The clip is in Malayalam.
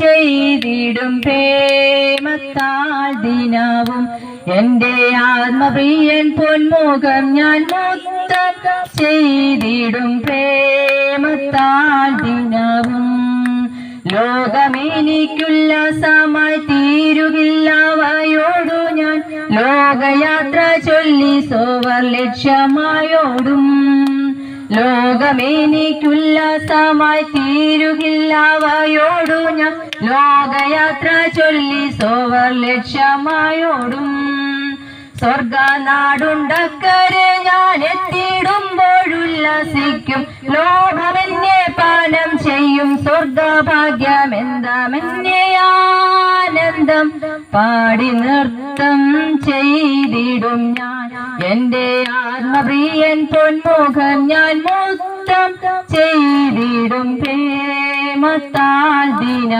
ചെയ്തിടും പ്രേമത്താൽ എന്റെ ആത്മപ്രിയൻ പൊന്മുഖം ഞാൻ മുത്തം ചെയ്തിടും പ്രേമത്താൽ ദിനവും സമയ തീരുകില്ലവയോടു ഞാൻ ലോകയാത്ര ചൊല്ലി സോവർ ലക്ഷ്യമായോടും. ലോകമെനിക്കുല്ലാസമായി തീരുകില്ലാവയോടു ഞാൻ. ലോകയാത്ര ചൊല്ലി സോവർ ലക്ഷ്യമായോടും. സ്വർഗനാടുണ്ടക്കരെ ഞാൻ എത്തിയിടുമ്പോഴുല്ലസിക്കും ലോകമെന്നെ പാനം ചെയ്യും. സ്വർഗഭാഗ്യമെന്താമെന്നെ ആനന്ദം. പാടി നൃത്തം ചെയ്തിടും ഞാൻ. എന്റെ ആത്മപ്രിയൻ പൊന്മുഖം ഞാൻ മുത്തം ചെയ്തിടും പ്രേമത്താൽ ദിന